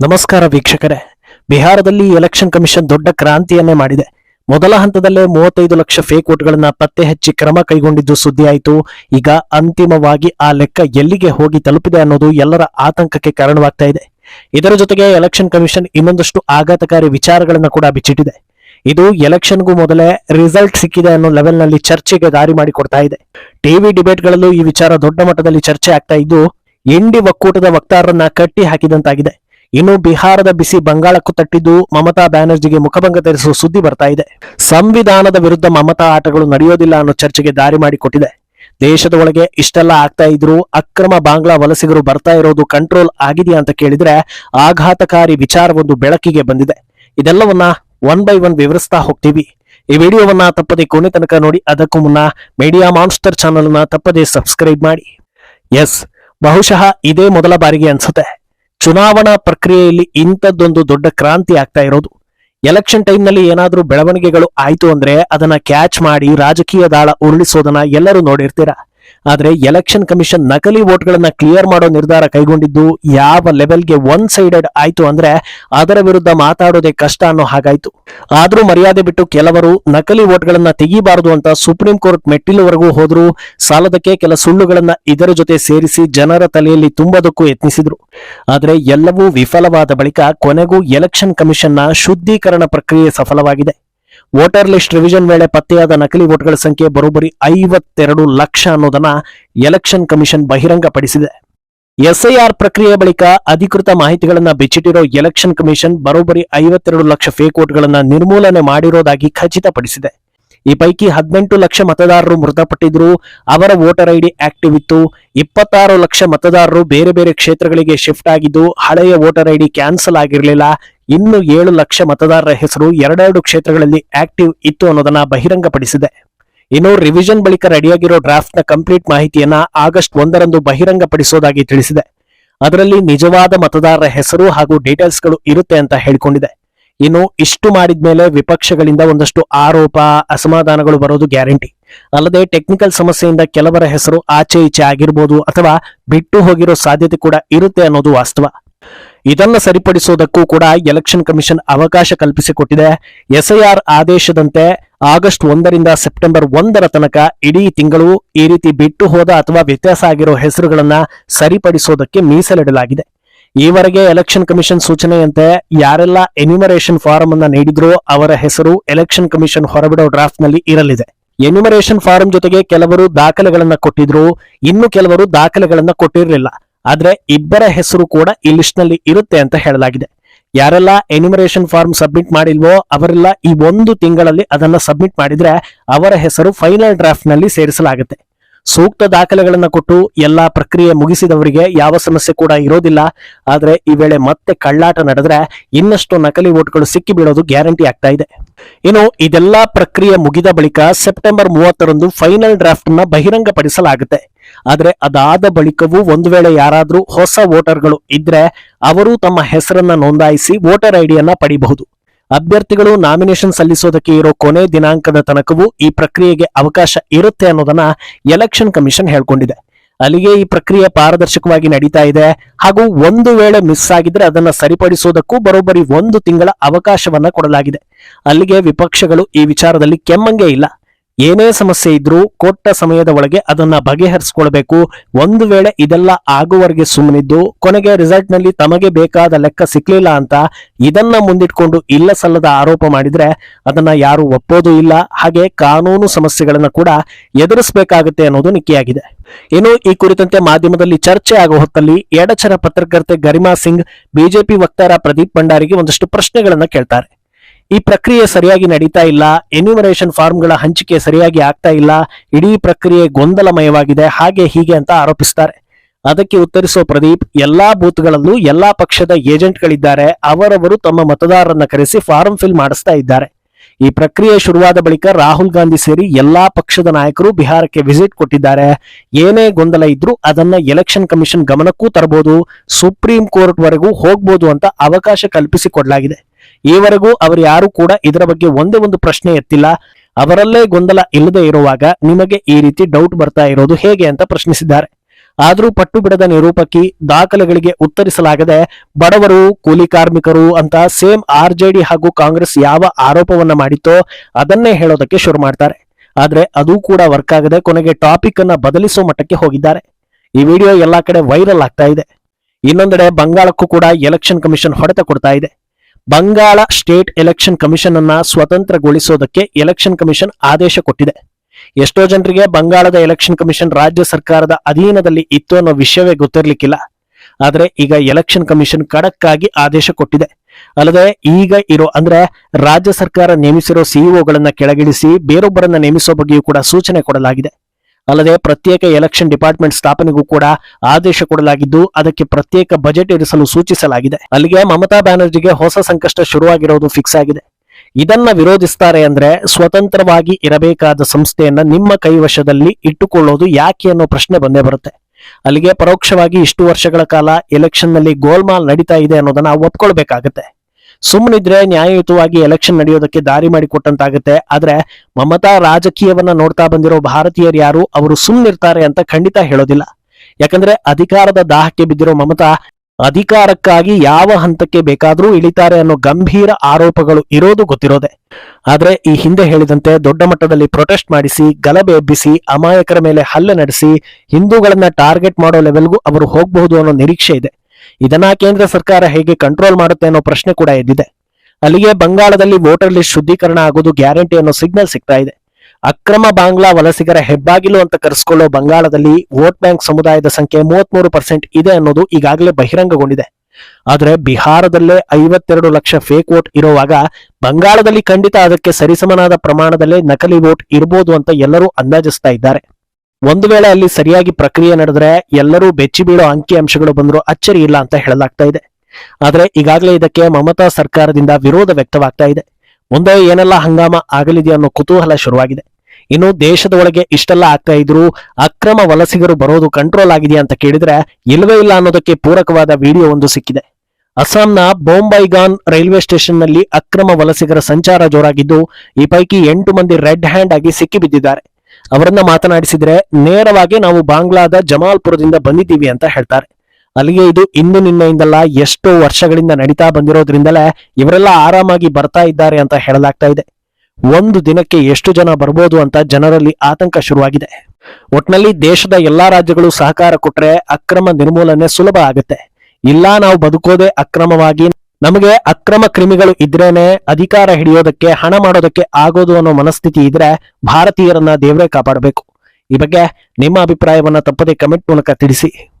ನಮಸ್ಕಾರ ವೀಕ್ಷಕರೇ. ಬಿಹಾರದಲ್ಲಿ ಎಲೆಕ್ಷನ್ ಕಮಿಷನ್ ದೊಡ್ಡ ಕ್ರಾಂತಿಯನ್ನೇ ಮಾಡಿದೆ. ಮೊದಲ ಹಂತದಲ್ಲೇ ಮೂವತ್ತೈದು ಲಕ್ಷ ಫೇಕ್ ಓಟ್ಗಳನ್ನ ಪತ್ತೆ ಹಚ್ಚಿ ಕ್ರಮ ಕೈಗೊಂಡಿದ್ದು ಸುದ್ದಿಯಾಯಿತು ಈಗ ಅಂತಿಮವಾಗಿ ಆ ಲೆಕ್ಕ ಎಲ್ಲಿಗೆ ಹೋಗಿ ತಲುಪಿದೆ ಅನ್ನೋದು ಎಲ್ಲರ ಆತಂಕಕ್ಕೆ ಕಾರಣವಾಗ್ತಾ ಇದೆ. ಇದರ ಜೊತೆಗೆ ಎಲೆಕ್ಷನ್ ಕಮಿಷನ್ ಇನ್ನೊಂದಷ್ಟು ಆಘಾತಕಾರಿ ವಿಚಾರಗಳನ್ನು ಕೂಡ ಬಿಚ್ಚಿಟ್ಟಿದೆ. ಇದು ಎಲೆಕ್ಷನ್ಗೂ ಮೊದಲೇ ರಿಸಲ್ಟ್ ಸಿಕ್ಕಿದೆ ಅನ್ನೋ ಲೆವೆಲ್ನಲ್ಲಿ ಚರ್ಚೆಗೆ ದಾರಿ ಮಾಡಿಕೊಡ್ತಾ ಇದೆ. ಟಿವಿ ಡಿಬೇಟ್ಗಳಲ್ಲೂ ಈ ವಿಚಾರ ದೊಡ್ಡ ಮಟ್ಟದಲ್ಲಿ ಚರ್ಚೆ ಆಗ್ತಾ ಇದ್ದು ಎಂಡಿ ಒಕ್ಕೂಟದ ವಕ್ತಾರರನ್ನ ಕಟ್ಟಿ ಹಾಕಿದಂತಾಗಿದೆ. ಇನ್ನು ಬಿಹಾರದ ಬಿಸಿ ಬಂಗಾಳಕ್ಕೂ ತಟ್ಟಿದ್ದು ಮಮತಾ ಬ್ಯಾನರ್ಜಿಗೆ ಮುಖಭಂಗ ಧರಿಸುವ ಸುದ್ದಿ ಬರ್ತಾ ಇದೆ. ಸಂವಿಧಾನದ ವಿರುದ್ಧ ಮಮತಾ ಆಟಗಳು ನಡೆಯೋದಿಲ್ಲ ಅನ್ನೋ ಚರ್ಚೆಗೆ ದಾರಿ ಮಾಡಿಕೊಟ್ಟಿದೆ ದೇಶದ ಒಳಗೆ ಇಷ್ಟೆಲ್ಲ ಆಗ್ತಾ ಇದ್ರು ಅಕ್ರಮ ಬಾಂಗ್ಲಾ ವಲಸಿಗರು ಬರ್ತಾ ಇರೋದು ಕಂಟ್ರೋಲ್ ಆಗಿದೆಯಾ ಅಂತ ಕೇಳಿದ್ರೆ ಆಘಾತಕಾರಿ ವಿಚಾರವೊಂದು ಬೆಳಕಿಗೆ ಬಂದಿದೆ. ಇದೆಲ್ಲವನ್ನ ಒನ್ ಬೈ ಒನ್ ವಿವರಿಸ್ತಾ ಹೋಗ್ತೀವಿ. ಈ ವಿಡಿಯೋವನ್ನ ತಪ್ಪದೆ ಕೊನೆ ತನಕ ನೋಡಿ, ಅದಕ್ಕೂ ಮುನ್ನ ಮೀಡಿಯಾ ಮಾನ್ಸ್ಟರ್ ಚಾನಲ್ನ ತಪ್ಪದೆ ಸಬ್ಸ್ಕ್ರೈಬ್ ಮಾಡಿ. ಎಸ್, ಬಹುಶಃ ಇದೇ ಮೊದಲ ಬಾರಿಗೆ ಅನ್ಸುತ್ತೆ. ಚುನಾವಣಾ ಪ್ರಕ್ರಿಯೆಯಲ್ಲಿ ಇಂಥದ್ದೊಂದು ದೊಡ್ಡ ಕ್ರಾಂತಿ ಆಗ್ತಾ ಇರೋದು. ಎಲೆಕ್ಷನ್ ಟೈಮ್ನಲ್ಲಿ ಏನಾದರೂ ಬೆಳವಣಿಗೆಗಳು ಆಯಿತು ಅಂದ್ರೆ ಅದನ್ನ ಕ್ಯಾಚ್ ಮಾಡಿ ರಾಜಕೀಯ ದಾಳ ಉರುಳಿಸೋದನ್ನ ಎಲ್ಲರೂ ನೋಡಿರ್ತೀರಾ? ಆದ್ರೆ ಎಲೆಕ್ಷನ್ ಕಮಿಷನ್ ನಕಲಿ ವೋಟ್ಗಳನ್ನ ಕ್ಲಿಯರ್ ಮಾಡೋ ನಿರ್ಧಾರ ಕೈಗೊಂಡಿದ್ದು ಯಾವ ಲೆವೆಲ್ಗೆ ಒನ್ ಸೈಡೆಡ್ ಆಯ್ತು ಅಂದ್ರೆ ಅದರ ವಿರುದ್ಧ ಮಾತಾಡೋದೇ ಕಷ್ಟ ಅನ್ನೋ ಹಾಗಾಯ್ತು. ಆದರೂ ಮರ್ಯಾದೆ ಬಿಟ್ಟು ಕೆಲವರು ನಕಲಿ ವೋಟ್ಗಳನ್ನ ತೆಗಿಬಾರದು ಅಂತ ಸುಪ್ರೀಂ ಕೋರ್ಟ್ ಮೆಟ್ಟಿಲುವರೆಗೂ ಹೋದ್ರು. ಸಾಲದಕ್ಕೆ ಕೆಲ ಸುಳ್ಳುಗಳನ್ನ ಇದರ ಜೊತೆ ಸೇರಿಸಿ ಜನರ ತಲೆಯಲ್ಲಿ ತುಂಬೋದಕ್ಕೂ ಯತ್ನಿಸಿದ್ರು. ಆದರೆ ಎಲ್ಲವೂ ವಿಫಲವಾದ ಬಳಿಕ ಕೊನೆಗೂ ಎಲೆಕ್ಷನ್ ಕಮಿಷನ್ನ ಶುದ್ಧೀಕರಣ ಪ್ರಕ್ರಿಯೆ ಸಫಲವಾಗಿದೆ. ವೋಟರ್ ಲಿಸ್ಟ್ ರಿವಿಷನ್ ವೇಳೆ ಪತ್ತೆಯಾದ ನಕಲಿ ವೋಟ್ಗಳ ಸಂಖ್ಯೆ ಬರೋಬ್ಬರಿ ಐವತ್ತೆರಡು ಲಕ್ಷ ಅನ್ನೋದನ್ನ ಎಲೆಕ್ಷನ್ ಕಮಿಷನ್ ಬಹಿರಂಗಪಡಿಸಿದೆ. ಎಸ್ಐಆರ್ ಪ್ರಕ್ರಿಯೆ ಬಳಿಕ ಅಧಿಕೃತ ಮಾಹಿತಿಗಳನ್ನ ಬಿಚ್ಚಿಟ್ಟಿರೋ ಎಲೆಕ್ಷನ್ ಕಮಿಷನ್ ಬರೋಬ್ಬರಿ ಐವತ್ತೆರಡು ಲಕ್ಷ ಫೇಕ್ ವೋಟ್ಗಳನ್ನ ನಿರ್ಮೂಲನೆ ಮಾಡಿರೋದಾಗಿ ಖಚಿತಪಡಿಸಿದೆ. ಈ ಪೈಕಿ ಹದಿನೆಂಟು ಲಕ್ಷ ಮತದಾರರು ಮೃತಪಟ್ಟಿದ್ರು, ಅವರ ವೋಟರ್ ಐಡಿ ಆಕ್ಟಿವ್ ಇತ್ತು, ಇಪ್ಪತ್ತಾರು ಲಕ್ಷ ಮತದಾರರು ಬೇರೆ ಬೇರೆ ಕ್ಷೇತ್ರಗಳಿಗೆ ಶಿಫ್ಟ್ ಆಗಿದ್ದು, ಹಳೆಯ ವೋಟರ್ ಐಡಿ ಕ್ಯಾನ್ಸಲ್ ಆಗಿರಲಿಲ್ಲ ಇನ್ನು ಏಳು ಲಕ್ಷ ಮತದಾರರ ಹೆಸರು ಎರಡೆರಡು ಕ್ಷೇತ್ರಗಳಲ್ಲಿ ಆಕ್ಟಿವ್ ಇತ್ತು ಅನ್ನೋದನ್ನ ಬಹಿರಂಗಪಡಿಸಿದೆ. ಇನ್ನು ರಿವಿಷನ್ ಬಳಿಕ ರೆಡಿಯಾಗಿರೋ ಡ್ರಾಫ್ಟ್ನ ಕಂಪ್ಲೀಟ್ ಮಾಹಿತಿಯನ್ನ ಆಗಸ್ಟ್ ಒಂದರಂದು ಬಹಿರಂಗಪಡಿಸೋದಾಗಿ ತಿಳಿಸಿದೆ. ಅದರಲ್ಲಿ ನಿಜವಾದ ಮತದಾರರ ಹೆಸರು ಹಾಗೂ ಡೀಟೇಲ್ಸ್ಗಳು ಇರುತ್ತೆ ಅಂತ ಹೇಳಿಕೊಂಡಿದೆ. ಇನ್ನು ಇಷ್ಟು ಮಾಡಿದ್ಮೇಲೆ ವಿಪಕ್ಷಗಳಿಂದ ಒಂದಷ್ಟು ಆರೋಪ, ಅಸಮಾಧಾನಗಳು ಬರೋದು ಗ್ಯಾರಂಟಿ. ಅಲ್ಲದೆ ಟೆಕ್ನಿಕಲ್ ಸಮಸ್ಯೆಯಿಂದ ಕೆಲವರ ಹೆಸರು ಆಚೆ ಈಚೆ ಆಗಿರ್ಬೋದು ಅಥವಾ ಬಿಟ್ಟು ಹೋಗಿರೋ ಸಾಧ್ಯತೆ ಕೂಡ ಇರುತ್ತೆ ಅನ್ನೋದು ವಾಸ್ತವ. ಇದನ್ನ ಸರಿಪಡಿಸೋದಕ್ಕೂ ಕೂಡ ಎಲೆಕ್ಷನ್ ಕಮಿಷನ್ ಅವಕಾಶ ಕಲ್ಪಿಸಿಕೊಟ್ಟಿದೆ. ಎಸ್ಐಆರ್ ಆದೇಶದಂತೆ ಆಗಸ್ಟ್ ಒಂದರಿಂದ ಸೆಪ್ಟೆಂಬರ್ ಒಂದರ ತನಕ ಇಡೀ ತಿಂಗಳು ಈ ರೀತಿ ಬಿಟ್ಟು ಹೋದ ಅಥವಾ ವ್ಯತ್ಯಾಸ ಆಗಿರೋ ಹೆಸರುಗಳನ್ನ ಸರಿಪಡಿಸೋದಕ್ಕೆ ಮೀಸಲಿಡಲಾಗಿದೆ. ಈವರೆಗೆ ಎಲೆಕ್ಷನ್ ಕಮಿಷನ್ ಸೂಚನೆಯಂತೆ ಯಾರೆಲ್ಲ ಎನ್ಯುಮರೇಷನ್ ಫಾರಂ ಅನ್ನ ನೀಡಿದ್ರೋ ಅವರ ಹೆಸರು ಎಲೆಕ್ಷನ್ ಕಮಿಷನ್ ಹೊರಬಿಡೋ ಡ್ರಾಫ್ಟ್ನಲ್ಲಿ ಇರಲಿದೆ. ಎನ್ಯುಮರೇಷನ್ ಫಾರಂ ಜೊತೆಗೆ ಕೆಲವರು ದಾಖಲೆಗಳನ್ನ ಕೊಟ್ಟಿದ್ರು. ಇನ್ನು ಕೆಲವರು ದಾಖಲೆಗಳನ್ನ ಕೊಟ್ಟಿರಲಿಲ್ಲ. ಆದ್ರೆ ಇಬ್ಬರ ಹೆಸರು ಕೂಡ ಈ ಲಿಸ್ಟ್ನಲ್ಲಿ ಇರುತ್ತೆ ಅಂತ ಹೇಳಲಾಗಿದೆ. ಯಾರೆಲ್ಲ ಎನ್ಯುಮರೇಷನ್ ಫಾರ್ಮ್ ಸಬ್ಮಿಟ್ ಮಾಡಿಲ್ವೋ ಅವರೆಲ್ಲ ಈ ಒಂದು ತಿಂಗಳಲ್ಲಿ ಅದನ್ನ ಸಬ್ಮಿಟ್ ಮಾಡಿದ್ರೆ ಅವರ ಹೆಸರು ಫೈನಲ್ ಡ್ರಾಫ್ಟ್ನಲ್ಲಿ ಸೇರಿಸಲಾಗುತ್ತೆ. ಸೂಕ್ತ ದಾಖಲೆಗಳನ್ನ ಕೊಟ್ಟು ಎಲ್ಲಾ ಪ್ರಕ್ರಿಯೆ ಮುಗಿಸಿದವರಿಗೆ ಯಾವ ಸಮಸ್ಯೆ ಕೂಡ ಇರೋದಿಲ್ಲ. ಆದ್ರೆ ಈ ವೇಳೆ ಮತ್ತೆ ಕಳ್ಳಾಟ ನಡೆದ್ರೆ ಇನ್ನಷ್ಟು ನಕಲಿ ಓಟ್ಗಳು ಸಿಕ್ಕಿ ಬೀಳೋದು ಗ್ಯಾರಂಟಿ ಆಗ್ತಾ ಇದೆ. ಇನ್ನು ಇದೆಲ್ಲಾ ಪ್ರಕ್ರಿಯೆ ಮುಗಿದ ಬಳಿಕ ಸೆಪ್ಟೆಂಬರ್ ಮೂವತ್ತರಂದು ಫೈನಲ್ ಡ್ರಾಫ್ಟ್ನ ಬಹಿರಂಗಪಡಿಸಲಾಗುತ್ತೆ. ಆದ್ರೆ ಅದಾದ ಬಳಿಕವೂ ಒಂದು ವೇಳೆ ಯಾರಾದ್ರೂ ಹೊಸ ವೋಟರ್ಗಳು ಇದ್ರೆ ಅವರು ತಮ್ಮ ಹೆಸರನ್ನ ನೋಂದಾಯಿಸಿ ವೋಟರ್ ಐಡಿಯನ್ನ ಪಡಿಬಹುದು. ಅಭ್ಯರ್ಥಿಗಳು ನಾಮಿನೇಷನ್ ಸಲ್ಲಿಸೋದಕ್ಕೆ ಇರೋ ಕೊನೆ ದಿನಾಂಕದ ತನಕವೂ ಈ ಪ್ರಕ್ರಿಯೆಗೆ ಅವಕಾಶ ಇರುತ್ತೆ ಅನ್ನೋದನ್ನ ಎಲೆಕ್ಷನ್ ಕಮಿಷನ್ ಹೇಳ್ಕೊಂಡಿದೆ. ಅಲ್ಲಿಗೆ ಈ ಪ್ರಕ್ರಿಯೆ ಪಾರದರ್ಶಕವಾಗಿ ನಡೀತಾ ಇದೆ. ಹಾಗೂ ಒಂದು ವೇಳೆ ಮಿಸ್ ಆಗಿದ್ರೆ ಅದನ್ನ ಸರಿಪಡಿಸೋದಕ್ಕೂ ಬರೋಬ್ಬರಿ ಒಂದು ತಿಂಗಳ ಅವಕಾಶವನ್ನ ಕೊಡಲಾಗಿದೆ. ಅಲ್ಲಿಗೆ ವಿಪಕ್ಷಗಳು ಈ ವಿಚಾರದಲ್ಲಿ ಕೆಮ್ಮಂಗೆ ಇಲ್ಲ. ಏನೇ ಸಮಸ್ಯೆ ಇದ್ರೂ ಕೊಟ್ಟ ಸಮಯದ ಒಳಗೆ ಅದನ್ನ ಬಗೆಹರಿಸಿಕೊಳ್ಬೇಕು. ಒಂದು ವೇಳೆ ಇದೆಲ್ಲ ಆಗುವವರೆಗೆ ಸುಮ್ಮನಿದ್ದು ಕೊನೆಗೆ ರಿಸಲ್ಟ್ನಲ್ಲಿ ತಮಗೆ ಬೇಕಾದ ಲೆಕ್ಕ ಸಿಕ್ಲಿಲ್ಲ ಅಂತ ಇದನ್ನ ಮುಂದಿಟ್ಕೊಂಡು ಇಲ್ಲ ಸಲ್ಲದ ಆರೋಪ ಮಾಡಿದ್ರೆ ಅದನ್ನ ಯಾರು ಒಪ್ಪೋದು ಇಲ್ಲ. ಹಾಗೆ ಕಾನೂನು ಸಮಸ್ಯೆಗಳನ್ನ ಕೂಡ ಎದುರಿಸಬೇಕಾಗುತ್ತೆ ಅನ್ನೋದು ನಿಕ್ಕಿಯಾಗಿದೆ. ಇನ್ನು ಈ ಕುರಿತಂತೆ ಮಾಧ್ಯಮದಲ್ಲಿ ಚರ್ಚೆ ಆಗೋ ಹೊತ್ತಲ್ಲಿ ಎಡಚರ ಪತ್ರಕರ್ತೆ ಗರಿಮಾ ಸಿಂಗ್, ಬಿಜೆಪಿ ವಕ್ತಾರ ಪ್ರದೀಪ್ ಭಂಡಾರಿಗೆ ಒಂದಷ್ಟು ಪ್ರಶ್ನೆಗಳನ್ನ ಕೇಳ್ತಾರೆ. ಈ ಪ್ರಕ್ರಿಯೆ ಸರಿಯಾಗಿ ನಡೀತಾ ಇಲ್ಲ ಎನ್ಯುಮರೇಷನ್ ಫಾರ್ಮ್ಗಳ ಹಂಚಿಕೆ ಸರಿಯಾಗಿ ಆಗ್ತಾ ಇಲ್ಲ, ಇಡೀ ಪ್ರಕ್ರಿಯೆ ಗೊಂದಲಮಯವಾಗಿದೆ, ಹಾಗೆ ಹೀಗೆ ಅಂತ ಆರೋಪಿಸ್ತಾರೆ. ಅದಕ್ಕೆ ಉತ್ತರಿಸೋ ಪ್ರದೀಪ್, ಎಲ್ಲಾ ಬೂತ್ಗಳಲ್ಲೂ ಎಲ್ಲಾ ಪಕ್ಷದ ಏಜೆಂಟ್ಗಳಿದ್ದಾರೆ ಅವರವರು ತಮ್ಮ ಮತದಾರರನ್ನ ಕರೆಸಿ ಫಾರಂ ಫಿಲ್ ಮಾಡಿಸ್ತಾ ಇದ್ದಾರೆ. ಈ ಪ್ರಕ್ರಿಯೆ ಶುರುವಾದ ಬಳಿಕ ರಾಹುಲ್ ಗಾಂಧಿ ಸೇರಿ ಎಲ್ಲಾ ಪಕ್ಷದ ನಾಯಕರು ಬಿಹಾರಕ್ಕೆ ವಿಸಿಟ್ ಕೊಟ್ಟಿದ್ದಾರೆ. ಏನೇ ಗೊಂದಲ ಇದ್ರೂ ಅದನ್ನ ಎಲೆಕ್ಷನ್ ಕಮಿಷನ್ ಗಮನಕ್ಕೂ ತರಬಹುದು ಸುಪ್ರೀಂ ಕೋರ್ಟ್ ವರೆಗೂ ಹೋಗ್ಬೋದು ಅಂತ ಅವಕಾಶ ಕಲ್ಪಿಸಿಕೊಡಲಾಗಿದೆ. ಈವರೆಗೂ ಅವರು ಯಾರು ಕೂಡ ಇದರ ಬಗ್ಗೆ ಒಂದೇ ಒಂದು ಪ್ರಶ್ನೆ ಎತ್ತಿಲ್ಲ. ಅವರಲ್ಲೇ ಗೊಂದಲ ಇಲ್ಲದೆ ಇರುವಾಗ ನಿಮಗೆ ಈ ರೀತಿ ಡೌಟ್ ಬರ್ತಾ ಇರೋದು ಹೇಗೆ ಅಂತ ಪ್ರಶ್ನಿಸಿದ್ದಾರೆ. ಆದರೂ ಪಟ್ಟು ಬಿಡದ ನಿರೂಪಕಿ ದಾಖಲೆಗಳಿಗೆ ಉತ್ತರಿಸಲಾಗದೆ ಬಡವರು, ಕೂಲಿ ಕಾರ್ಮಿಕರು ಅಂತ ಸೇಮ್ ಆರ್ ಜೆ ಡಿ ಹಾಗೂ ಕಾಂಗ್ರೆಸ್ ಯಾವ ಆರೋಪವನ್ನ ಮಾಡಿತ್ತೋ ಅದನ್ನೇ ಹೇಳೋದಕ್ಕೆ ಶುರು ಮಾಡ್ತಾರೆ. ಆದ್ರೆ ಅದು ಕೂಡ ವರ್ಕ್ ಆಗದೆ ಕೊನೆಗೆ ಟಾಪಿಕ್ ಅನ್ನ ಬದಲಿಸೋ ಮಟ್ಟಕ್ಕೆ ಹೋಗಿದ್ದಾರೆ. ಈ ವಿಡಿಯೋ ಎಲ್ಲಾ ಕಡೆ ವೈರಲ್ ಆಗ್ತಾ ಇದೆ. ಇನ್ನೊಂದೆಡೆ ಬಂಗಾಳಕ್ಕೂ ಕೂಡ ಎಲೆಕ್ಷನ್ ಕಮಿಷನ್ ಹೊಡೆತ ಕೊಡ್ತಾ ಇದೆ. ಬಂಗಾಳ ಸ್ಟೇಟ್ ಎಲೆಕ್ಷನ್ ಕಮಿಷನ್ ಅನ್ನ ಸ್ವತಂತ್ರಗೊಳಿಸೋದಕ್ಕೆ ಎಲೆಕ್ಷನ್ ಕಮಿಷನ್ ಆದೇಶ ಕೊಟ್ಟಿದೆ. ಎಷ್ಟೋ ಜನರಿಗೆ ಬಂಗಾಳದ ಎಲೆಕ್ಷನ್ ಕಮಿಷನ್ ರಾಜ್ಯ ಸರ್ಕಾರದ ಅಧೀನದಲ್ಲಿ ಇತ್ತು ಅನ್ನೋ ವಿಷಯವೇ ಗೊತ್ತಿರ್ಲಿಕ್ಕಿಲ್ಲ. ಆದ್ರೆ ಈಗ ಎಲೆಕ್ಷನ್ ಕಮಿಷನ್ ಖಡಕ್ ಆಗಿ ಆದೇಶ ಕೊಟ್ಟಿದೆ. ಅಲ್ಲದೆ ಈಗ ಇರೋ ಅಂದ್ರೆ ರಾಜ್ಯ ಸರ್ಕಾರ ನೇಮಿಸಿರೋ ಸಿಇಒಗಳನ್ನ ಕೆಳಗಿಳಿಸಿ ಬೇರೊಬ್ಬರನ್ನ ನೇಮಿಸೋ ಬಗ್ಗೆಯೂ ಕೂಡ ಸೂಚನೆ ಕೊಡಲಾಗಿದೆ. ಅಲ್ಲದೆ ಪ್ರತ್ಯೇಕ ಎಲೆಕ್ಷನ್ ಡಿಪಾರ್ಟ್ಮೆಂಟ್ ಸ್ಥಾಪನೆಗೂ ಕೂಡ ಆದೇಶ ಕೊಡಲಾಗಿದ್ದು ಅದಕ್ಕೆ ಪ್ರತ್ಯೇಕ ಬಜೆಟ್ ಇರಿಸಲು ಸೂಚಿಸಲಾಗಿದೆ. ಅಲ್ಲಿಗೆ ಮಮತಾ ಬ್ಯಾನರ್ಜಿಗೆ ಹೊಸ ಸಂಕಷ್ಟ ಶುರುವಾಗಿರೋದು ಫಿಕ್ಸ್ ಆಗಿದೆ. ಇದನ್ನ ವಿರೋಧಿಸ್ತಾರೆ ಅಂದ್ರೆ ಸ್ವತಂತ್ರವಾಗಿ ಇರಬೇಕಾದ ಸಂಸ್ಥೆಯನ್ನ ನಿಮ್ಮ ಕೈವಶದಲ್ಲಿ ಇಟ್ಟುಕೊಳ್ಳೋದು ಯಾಕೆ ಅನ್ನೋ ಪ್ರಶ್ನೆ ಬಂದೇ ಬರುತ್ತೆ. ಅಲ್ಲಿಗೆ ಪರೋಕ್ಷವಾಗಿ ಇಷ್ಟು ವರ್ಷಗಳ ಕಾಲ ಎಲೆಕ್ಷನ್ನಲ್ಲಿ ಗೋಲ್ಮಾಲ್ ನಡೀತಾ ಇದೆ ಅನ್ನೋದನ್ನ ಒಪ್ಕೊಳ್ಬೇಕಾಗತ್ತೆ. ಸುಮ್ಮನಿದ್ರೆ ನ್ಯಾಯಯುತವಾಗಿ ಎಲೆಕ್ಷನ್ ನಡೆಯೋದಕ್ಕೆ ದಾರಿ ಮಾಡಿಕೊಟ್ಟಂತಾಗುತ್ತೆ. ಆದ್ರೆ ಮಮತಾ ರಾಜಕೀಯವನ್ನ ನೋಡ್ತಾ ಬಂದಿರೋ ಭಾರತೀಯರು ಯಾರು? ಅವರು ಸುಮ್ಮನಿರ್ತಾರೆ ಅಂತ ಖಂಡಿತ ಹೇಳೋದಿಲ್ಲ. ಯಾಕಂದ್ರೆ ಅಧಿಕಾರದ ದಾಹಕ್ಕೆ ಬಿದ್ದಿರೋ ಮಮತಾ ಅಧಿಕಾರಕ್ಕಾಗಿ ಯಾವ ಹಂತಕ್ಕೆ ಬೇಕಾದರೂ ಇಳಿತಾರೆ ಅನ್ನೋ ಗಂಭೀರ ಆರೋಪಗಳು ಇರೋದು ಗೊತ್ತಿರೋದೆ. ಆದರೆ ಈ ಹಿಂದೆ ಹೇಳಿದಂತೆ ದೊಡ್ಡ ಮಟ್ಟದಲ್ಲಿ ಪ್ರೊಟೆಸ್ಟ್ ಮಾಡಿಸಿ, ಗಲಭೆ ಎಬ್ಬಿಸಿ, ಅಮಾಯಕರ ಮೇಲೆ ಹಲ್ಲೆ ನಡೆಸಿ, ಹಿಂದೂಗಳನ್ನ ಟಾರ್ಗೆಟ್ ಮಾಡೋ ಲೆವೆಲ್ಗೂ ಅವರು ಹೋಗಬಹುದು ಅನ್ನೋ ನಿರೀಕ್ಷೆ ಇದೆ. ಇದನ್ನ ಕೇಂದ್ರ ಸರ್ಕಾರ ಹೇಗೆ ಕಂಟ್ರೋಲ್ ಮಾಡುತ್ತೆ ಅನ್ನೋ ಪ್ರಶ್ನೆ ಕೂಡ ಎದ್ದಿದೆ. ಅಲ್ಲಿಗೆ ಬಂಗಾಳದಲ್ಲಿ ವೋಟರ್ ಲಿಸ್ಟ್ ಶುದ್ಧೀಕರಣ ಆಗೋದು ಗ್ಯಾರಂಟಿ ಅನ್ನೋ ಸಿಗ್ನಲ್ ಸಿಗ್ತಾ ಇದೆ. ಅಕ್ರಮ ಬಾಂಗ್ಲಾ ವಲಸಿಗರ ಹೆಬ್ಬಾಗಿಲು ಅಂತ ಕರೆಸ್ಕೊಳ್ಳೋ ಬಂಗಾಳದಲ್ಲಿ ವೋಟ್ ಬ್ಯಾಂಕ್ ಸಮುದಾಯದ ಸಂಖ್ಯೆ ಮೂವತ್ಮೂರು ಪರ್ಸೆಂಟ್ ಇದೆ ಅನ್ನೋದು ಈಗಾಗಲೇ ಬಹಿರಂಗಗೊಂಡಿದೆ. ಆದರೆ ಬಿಹಾರದಲ್ಲೇ ಐವತ್ತೆರಡು ಲಕ್ಷ ಫೇಕ್ ವೋಟ್ ಇರುವಾಗ ಬಂಗಾಳದಲ್ಲಿ ಖಂಡಿತ ಅದಕ್ಕೆ ಸರಿಸಮನಾದ ಪ್ರಮಾಣದಲ್ಲೇ ನಕಲಿ ವೋಟ್ ಇರಬಹುದು ಅಂತ ಎಲ್ಲರೂ ಅಂದಾಜಿಸ್ತಾ ಇದ್ದಾರೆ. ಒಂದು ವೇಳೆ ಅಲ್ಲಿ ಸರಿಯಾಗಿ ಪ್ರಕ್ರಿಯೆ ನಡೆದರೆ ಎಲ್ಲರೂ ಬೆಚ್ಚಿ ಬೀಳೋ ಅಂಕಿ ಅಂಶಗಳು ಬಂದರೂ ಅಚ್ಚರಿ ಇಲ್ಲ ಅಂತ ಹೇಳಲಾಗ್ತಾ ಇದೆ. ಆದರೆ ಈಗಾಗಲೇ ಇದಕ್ಕೆ ಮಮತಾ ಸರ್ಕಾರದಿಂದ ವಿರೋಧ ವ್ಯಕ್ತವಾಗ್ತಾ ಇದೆ. ಮುಂದೆ ಏನೆಲ್ಲ ಹಂಗಾಮ ಆಗಲಿದೆ ಅನ್ನೋ ಕುತೂಹಲ ಶುರುವಾಗಿದೆ. ಇನ್ನು ದೇಶದ ಒಳಗೆ ಇಷ್ಟೆಲ್ಲ ಆಗ್ತಾ ಇದ್ರು, ಅಕ್ರಮ ವಲಸಿಗರು ಬರೋದು ಕಂಟ್ರೋಲ್ ಆಗಿದೆಯಾ ಅಂತ ಕೇಳಿದ್ರೆ ಇಲ್ವೇ ಇಲ್ಲ ಅನ್ನೋದಕ್ಕೆ ಪೂರಕವಾದ ವಿಡಿಯೋ ಒಂದು ಸಿಕ್ಕಿದೆ. ಅಸ್ಸಾಂನ ಬೊಂಬೈಗಾನ್ ರೈಲ್ವೆ ಸ್ಟೇಷನ್ನಲ್ಲಿ ಅಕ್ರಮ ವಲಸಿಗರ ಸಂಚಾರ ಜೋರಾಗಿದ್ದು, ಈ ಪೈಕಿ ಎಂಟು ಮಂದಿ ರೆಡ್ ಹ್ಯಾಂಡ್ ಆಗಿ ಸಿಕ್ಕಿ ಬಿದ್ದಿದ್ದಾರೆ ಅವರನ್ನ ಮಾತನಾಡಿಸಿದ್ರೆ, ನೇರವಾಗಿ ನಾವು ಬಾಂಗ್ಲಾದ ಜಮಾಲ್ಪುರದಿಂದ ಬಂದಿದ್ದೀವಿ ಅಂತ ಹೇಳ್ತಾರೆ. ಅಲ್ಲಿಗೆ ಇದು ಇಂದು ನಿನ್ನೆಯಿಂದಲ್ಲ ಎಷ್ಟೋ ವರ್ಷಗಳಿಂದ ನಡೀತಾ ಬಂದಿರೋದ್ರಿಂದಲೇ ಇವರೆಲ್ಲ ಆರಾಮಾಗಿ ಬರ್ತಾ ಇದ್ದಾರೆ ಅಂತ ಹೇಳಲಾಗ್ತಾ ಇದೆ. ಒಂದು ದಿನಕ್ಕೆ ಎಷ್ಟು ಜನ ಬರ್ಬೋದು ಅಂತ ಜನರಲ್ಲಿ ಆತಂಕ ಶುರುವಾಗಿದೆ. ಒಟ್ನಲ್ಲಿ ದೇಶದ ಎಲ್ಲಾ ರಾಜ್ಯಗಳು ಸಹಕಾರ ಕೊಟ್ರೆ ಅಕ್ರಮ ನಿರ್ಮೂಲನೆ ಸುಲಭ ಆಗುತ್ತೆ. ಇಲ್ಲ ನಾವು ಬದುಕೋದೇ ಅಕ್ರಮವಾಗಿ. ನಮಗೆ ಅಕ್ರಮ ಕ್ರಿಮಿಗಳು ಇದ್ರೇನೆ ಅಧಿಕಾರ ಹಿಡಿಯೋದಕ್ಕೆ, ಹಣ ಮಾಡೋದಕ್ಕೆ ಆಗೋದು ಅನ್ನೋ ಮನಸ್ಥಿತಿ ಇದ್ರೆ ಭಾರತೀಯರನ್ನ ದೇವರೇ ಕಾಪಾಡಬೇಕು. ಈ ಬಗ್ಗೆ ನಿಮ್ಮ ಅಭಿಪ್ರಾಯವನ್ನ ತಪ್ಪದೆ ಕಮೆಂಟ್ ಮೂಲಕ ತಿಳಿಸಿ.